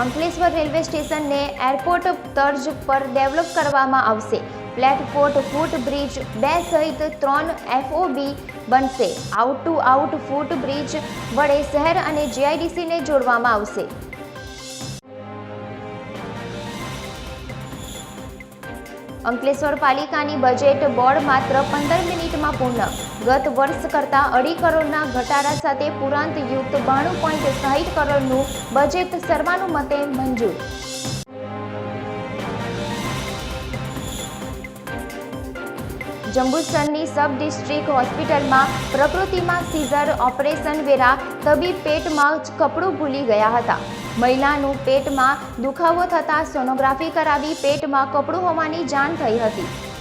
Ankleshwar railway સ્ટેશનને airport તર્જ પર ડેવલપ કરવામાં આવશે. પ્લેટફોર્ટ ફૂટ બ્રિજ, બે સહિત ત્રણ એફઓબી બનશે. Out to out foot bridge વડે શહેર અને જીઆઈડીસીને જોડવામાં આવશે. અંકલેશ્વર પાલિકાની બજેટ બોર્ડ માત્ર પંદર મિનિટમાં પૂર્ણ. ગત વર્ષ કરતાં અઢી કરોડના ઘટાડા સાથે પુરાંતયુક્ત બાણું પોઈન્ટ સાહીઠ કરોડનું બજેટ સર્વાનુમતે મંજૂર. જંબુસરની સબ ડિસ્ટ્રિક્ટ હોસ્પિટલમાં પ્રકૃતિમાં સીઝર ઓપરેશન વેરા તબીબ પેટમાં કપડું ભૂલી ગયા હતા. મહિલાનું પેટમાં દુખાવો થતાં સોનોગ્રાફી કરાવી પેટમાં કપડું હોવાની જાણ થઈ હતી.